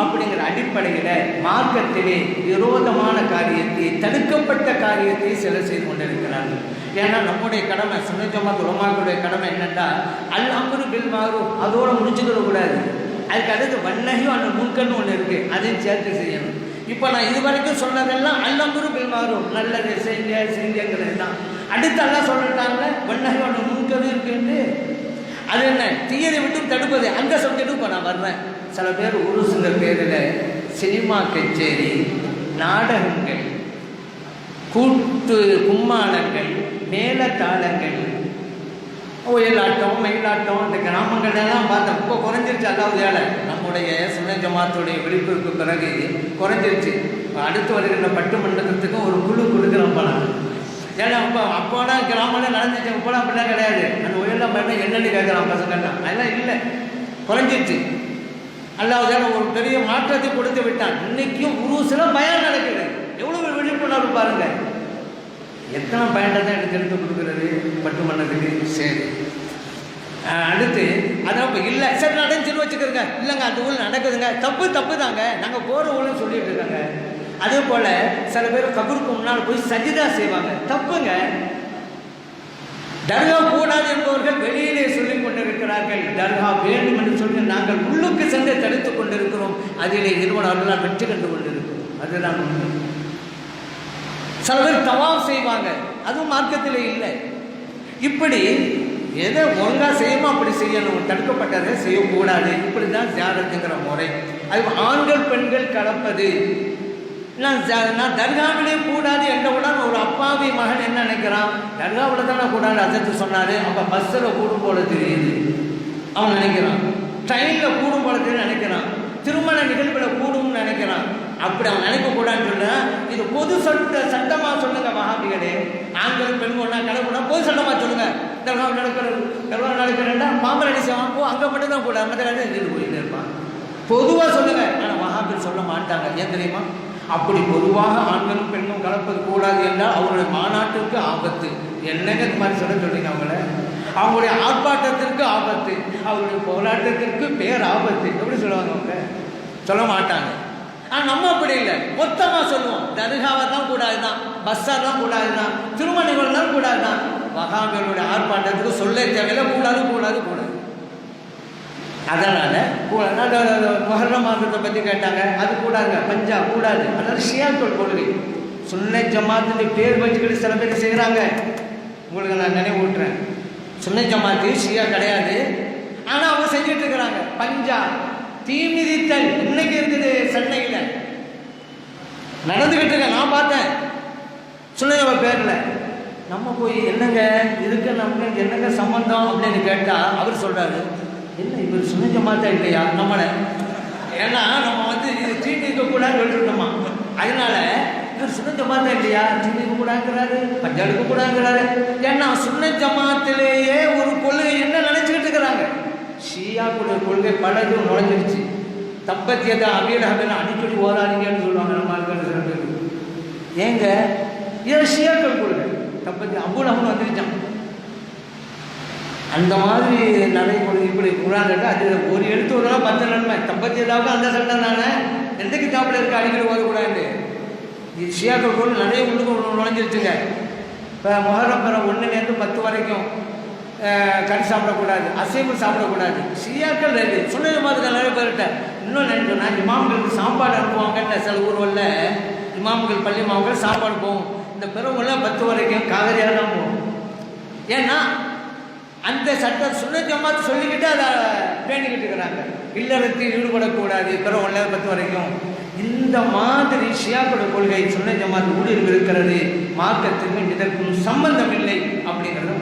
அப்படிங்கிற அடிப்படையில் மார்க்கத்திலே விரோதமான காரியத்தை தடுக்கப்பட்ட காரியத்தை சிலர் செய்து கொண்டிருக்கிறார்கள். ஏன்னா நம்முடைய கடமை சுனஜமா உலமாக்களுடைய கடமை என்னென்னா அல் அம்ரு பில் மாறும் அதோட முடிச்சுக்கிற கூடாது. அதுக்கு அடுத்து வண்ணகையும் அந்த முன்கன்னு ஒன்று இருக்குது அதையும் சேர்த்து செய்யணும். இப்போ நான் இது வரைக்கும் சொன்னதெல்லாம் அல்லம்புரு பில்மாறும் நல்லது செய்ய செய்யுங்கிறது தான். அடுத்து எல்லாம் சொல்லிட்டாங்க வண்ணகையும் அந்த முன்கன்னு இருக்குன்னு அது என்ன? தீயதை விட்டு தடுப்பது. அந்த சப்ஜெக்டும் இப்போ நான் வர்றேன் சில பேர் ஒரு சில பேரில் சினிமா கச்சேரி நாடகங்கள் கூட்டு கும்மாளங்கள் மேலத்தாளங்கள் ஒயிலாட்டம் மயிலாட்டம் இந்த கிராமங்கள்லாம் பார்த்தேன் இப்போ குறைஞ்சிருச்சு அதாவது வேலை நம்முடைய சுனை ஜமாத்துடைய விழிப்புக்கு பிறகு குறைஞ்சிருச்சு. அடுத்து வருகின்ற பட்டு மண்டலத்துக்கும் ஒரு குழு கொடுக்குறோம் போலாம் ஏன்னா அப்போ அப்போனா கிராமம்லாம் நடந்துச்சு இப்போலாம் அப்படிலாம் கிடையாது. அந்த ஒயிலாம் பண்ண என்னென்னு கேட்குறான் பசங்கள்லாம். அதெல்லாம் இல்லை. குறைஞ்சிருச்சு. அல்லாவது ஒரு பெரிய மாற்றத்தை கொடுத்து விட்டான். இன்னைக்கும் உருசில பயம் நடக்குது எவ்வளவு விழிப்புணர்வு பாருங்க. எத்தனை பயன்டை தான் எடுத்து எடுத்து கொடுக்குறது? பட்டு மன்னதுக்கு சரி. அடுத்து அதான் இப்போ இல்லை. சரி நடந்துச்சுன்னு வச்சுக்கிறோங்க இல்லைங்க அந்த ஊரில் நடக்குதுங்க. தப்பு தப்பு தாங்க நாங்கள் போகிற ஊழல் சொல்லிட்டு இருக்காங்க. அதே போல் சில பேர் கபருக்கு முன்னால் போய் சஜிதா செய்வாங்க. தப்புங்க. தர்கா கூடாது வெளியிலே சொல்லிக் கொண்டிருக்கிறார்கள் தர்கா வேண்டும் என்று சொல்லி நாங்கள் உள்ளுக்கு சென்று தடுத்துக் கொண்டிருக்கிறோம். அதிலே நிறுவனம் அவர்களால் வெற்றி கண்டு கொண்டிருக்கிறோம். அதுதான் உண்மை. சில பேர் தவாப் செய்வாங்க. அதுவும் மார்க்கத்தில் இல்லை. இப்படி எதை ஒழுங்கா செய்யணுமோ அப்படி செய்யணும். தடுக்கப்பட்டதை செய்யக்கூடாது. இப்படி தான் தியாகத்துங்கிற முறை. அது ஆண்கள் பெண்கள் கலப்பது. நான் நான் தர்காவிலே கூடாது என்றவுடன் ஒரு அப்பாவி மகன் என்ன நினைக்கிறான்? தர்காவில் தானே கூடாது அசத்து சொன்னார். அப்போ பஸ்ஸில் கூடும் போல தெரியுது. அவன் நினைக்கிறான். ட்ரெயினில் கூடும் போல தெரியும் நினைக்கிறான். திருமண நிகழ்வில் கூடும்னு நினைக்கிறான். அப்படி அவன் நினைக்கக்கூடாதுன்னு சொன்னா இது பொது சட்ட சட்டமாக சொல்லுங்க மகாபிகளே ஆண்கள் பெண் ஒன்றா கிளம்புனா பொது சட்டமாக சொல்லுங்க. தர்காவில் நடக்கிறது தர்காவில் நடக்கிறேன்டா மாம்பழம் அடி செய்வான் போ அங்கே மட்டும்தான் கூட மற்ற வேலை போயிட்டு இருப்பான். பொதுவாக சொல்லுங்க. ஆனால் மகாபீர் சொல்ல மாட்டாங்க. ஏன் தெரியுமா? அப்படி பொதுவாக ஆண்களும் பெண்ணும் கலப்பது கூடாது என்றால் அவருடைய மாநாட்டுக்கு ஆபத்து. என்னங்க இந்த மாதிரி சொல்ல சொல்றீங்க அவங்கள? அவங்களுடைய ஆர்ப்பாட்டத்திற்கு ஆபத்து. அவருடைய போராட்டத்திற்கு பேர் ஆபத்து. எப்படி சொல்லுவாங்க அவங்க? சொல்ல மாட்டாங்க. ஆனால் நம்ம அப்படி இல்லை. மொத்தமாக சொல்லுவோம். தர்காவை தான் கூடாது தான் பஸ்ஸாக தான் கூடாது தான் திருமணங்கள் தான் கூடாது தான் மகாபீருடைய ஆர்ப்பாட்டத்துக்கு சொல்ல தேவையில்லை. கூடாது கூடாது கூடாது. அதனால் மொஹர்ரம் மாதத்தை பற்றி கேட்டாங்க. அது கூடாதுங்க. பஞ்சா கூடாது. அதனால் ஷியாக்கள் கொள்கை. சுன்னை ஜமாத்துன்னு பேர் வச்சுக்கிட்டு சில பேர் செய்கிறாங்க உங்களுக்கு நான் நினைவு விட்டுறேன் சுன்னை ஜமாத்து ஷியா கிடையாது. ஆனால் அவங்க செஞ்சுட்டு இருக்கிறாங்க. பஞ்சா. தீ மிதித்தல். இன்னைக்கு இருக்குது சென்னையில். நடந்துக்கிட்டு இருக்க நான் பார்த்தேன். சுன்னை பேரில். நம்ம போய் என்னங்க இதுக்கு நமக்கு என்னங்க சம்பந்தம் அப்படின்னு கேட்டால் அவர் சொல்கிறாரு என்ன இவர் சுனிஞ்ச மாத்தா இல்லையா? நம்மளை. ஏன்னா நம்ம வந்து இது தீட்டி இருக்கக்கூடாதுன்னு சொல்லிட்டுமா அதனால இவர் சுண்ண ஜமாத்தா இல்லையா? தீட்டி கூடாங்கிறாரு பஞ்சா கூடாங்கிறாரு ஏன்னா சுண்ண ஜமாத்திலேயே ஒரு கொள்கை என்ன நினச்சிக்கிட்டு இருக்கிறாங்க? ஷியாக்குடைய கொள்கை பலது நுழைஞ்சிருச்சு தப்பத்தியதை அபியல் அபியல் அடிக்கடி ஓதாதீங்கன்னு சொல்லுவாங்க நம்ம ஆட்கள் சில பேர். ஏங்க? ஏன் ஷியாக்கள் கொள்கை. தப்பத்தி அபுல் அபுல் வந்துருச்சான் அந்த மாதிரி நடைமுறை இப்படி குரான் அது ஒரு எழுத்து ஒரு நாள் பத்து நன்மை. தம்பத்தி ஏதாவது அந்த சட்டம் தானே? எந்த கிதாப்பில் இருக்க அடிக்கடி ஓதக்கூடாது? இது ஷியாக்கள் கூட நிறைய உள்ளுக்கு நுழைஞ்சிருச்சுங்க இப்போ முகரம் பெற ஒன்றுலேருந்து பத்து வரைக்கும் கறி சாப்பிடக்கூடாது அசைவம் சாப்பிடக்கூடாது. ஷியாக்கள் ரெண்டு. சொன்ன மாதிரி நிறைய பேர்கிட்ட. இன்னும் நினைக்கிறேன் நான் இமாம்களுக்கு சாப்பாடு அனுப்புவாங்கன்னு சில ஊர்களில் இமாம்கள் பள்ளி மாவுகள் சாப்பாடு போகும். இந்த பிறவங்களாம் பத்து வரைக்கும் காவிரியாக தான் போகும். ஏன்னா அந்த சட்டம் சுண்ண ஜமாத் சொல்லிக்கிட்டு அதை வேண்டிக்கிட்டு இருக்கிறாங்க. இல்லறத்தில் ஈடுபடக்கூடாது. பிறகு ஒன்றாவது பத்து வரைக்கும். இந்த மாதிரி ஷியாக்களோட கொள்கை சுண்ண ஜமாத் ஊழியர்கள் இருக்கிறது. மார்க்கத்திற்கும் இதற்கும் சம்பந்தம் இல்லை அப்படிங்கிறத